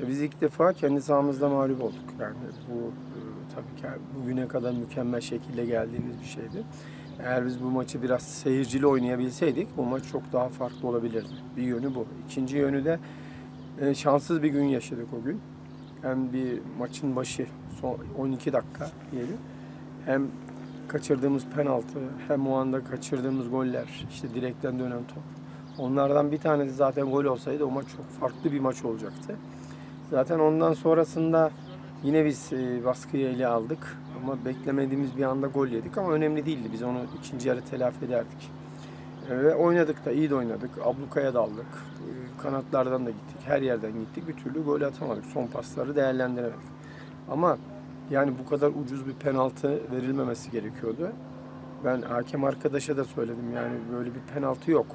Biz ilk defa kendi sahamızda mağlup olduk. Yani bu e, tabii ki bugüne kadar mükemmel şekilde geldiğimiz bir şeydi. Eğer biz bu maçı biraz seyircili oynayabilseydik bu maç çok daha farklı olabilirdi. Bir yönü bu. İkinci yönü de e, şanssız bir gün yaşadık o gün. Hem bir maçın başı son 12 dakika diyelim. Hem kaçırdığımız penaltı hem o anda kaçırdığımız goller işte direkten dönen top. Onlardan bir tanesi zaten gol olsaydı o maç çok farklı bir maç olacaktı. Zaten ondan sonrasında yine biz e, baskıyı ele aldık. Ama beklemediğimiz bir anda gol yedik ama önemli değildi. Biz onu ikinci yarı telafi ederdik. E, Ve oynadık da iyi de oynadık. Ablukaya daldık. E, Kanatlardan da gittik. Her yerden gittik. Bir türlü gol atamadık. Son pasları değerlendiremedik. Ama yani bu kadar ucuz bir penaltı verilmemesi gerekiyordu. Ben hakem arkadaşa da söyledim yani böyle bir penaltı yok.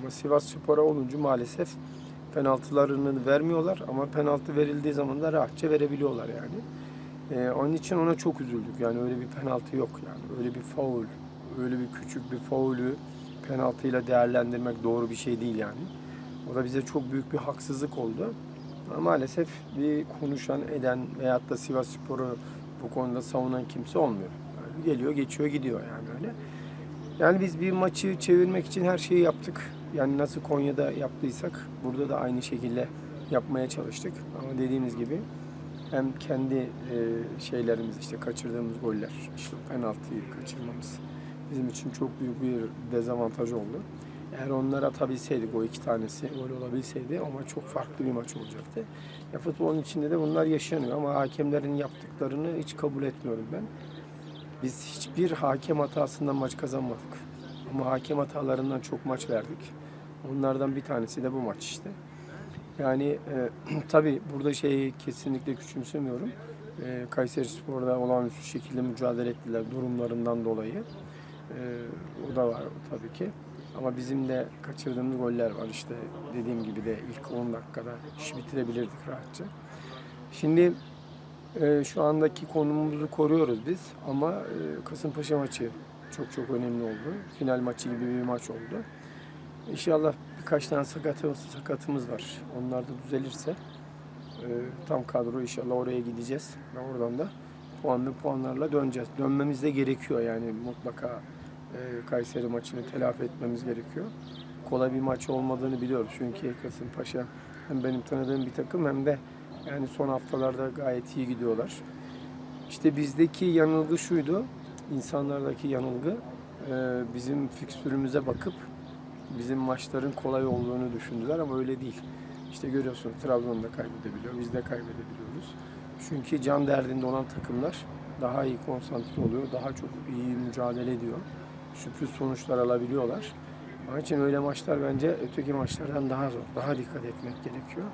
Ama Sivas Spor'a olunca maalesef penaltılarını vermiyorlar ama penaltı verildiği zaman da rahatça verebiliyorlar yani. Ee, onun için ona çok üzüldük. Yani öyle bir penaltı yok yani. Öyle bir faul, öyle bir küçük bir faulü penaltıyla değerlendirmek doğru bir şey değil yani. O da bize çok büyük bir haksızlık oldu. Ama maalesef bir konuşan, eden veyahut da Sivas Spor'u bu konuda savunan kimse olmuyor. Yani geliyor, geçiyor, gidiyor yani öyle. Yani biz bir maçı çevirmek için her şeyi yaptık. Yani nasıl Konya'da yaptıysak burada da aynı şekilde yapmaya çalıştık. Ama dediğimiz gibi hem kendi e, şeylerimiz işte kaçırdığımız goller, işte penaltıyı kaçırmamız bizim için çok büyük bir dezavantaj oldu. Eğer onları atabilseydik o iki tanesi gol olabilseydi ama çok farklı bir maç olacaktı. Ya futbolun içinde de bunlar yaşanıyor ama hakemlerin yaptıklarını hiç kabul etmiyorum ben. Biz hiçbir hakem hatasından maç kazanmadık. Ama hakem hatalarından çok maç verdik. Onlardan bir tanesi de bu maç işte. Yani e, tabii burada şeyi kesinlikle küçümsemiyorum. E, Kayseri Spor'da olağanüstü şekilde mücadele ettiler durumlarından dolayı. E, o da var tabii ki. Ama bizim de kaçırdığımız goller var işte dediğim gibi de ilk 10 dakikada işi bitirebilirdik rahatça. Şimdi e, şu andaki konumumuzu koruyoruz biz ama e, Kasımpaşa maçı çok çok önemli oldu. Final maçı gibi bir maç oldu. İnşallah birkaç tane sakatımız, sakatımız var. Onlar da düzelirse e, tam kadro inşallah oraya gideceğiz. Ve oradan da puanlı puanlarla döneceğiz. Dönmemiz de gerekiyor yani mutlaka e, Kayseri maçını telafi etmemiz gerekiyor. Kolay bir maç olmadığını biliyoruz. Çünkü Kasımpaşa hem benim tanıdığım bir takım hem de yani son haftalarda gayet iyi gidiyorlar. İşte bizdeki yanılgı şuydu. İnsanlardaki yanılgı e, bizim fikstürümüze bakıp bizim maçların kolay olduğunu düşündüler ama öyle değil. İşte görüyorsunuz Trabzon'da kaybedebiliyor, biz de kaybedebiliyoruz. Çünkü can derdinde olan takımlar daha iyi konsantre oluyor, daha çok iyi mücadele ediyor. Sürpriz sonuçlar alabiliyorlar. Onun için öyle maçlar bence öteki maçlardan daha zor, daha dikkat etmek gerekiyor.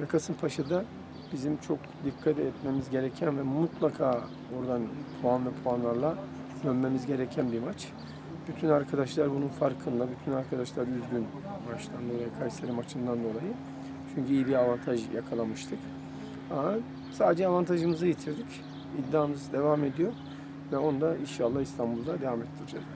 Ve Kasımpaşa'da bizim çok dikkat etmemiz gereken ve mutlaka oradan puan ve puanlarla dönmemiz gereken bir maç. Bütün arkadaşlar bunun farkında. Bütün arkadaşlar üzgün maçtan dolayı, Kayseri maçından dolayı. Çünkü iyi bir avantaj yakalamıştık. Ama sadece avantajımızı yitirdik. İddiamız devam ediyor. Ve onu da inşallah İstanbul'da devam ettireceğiz.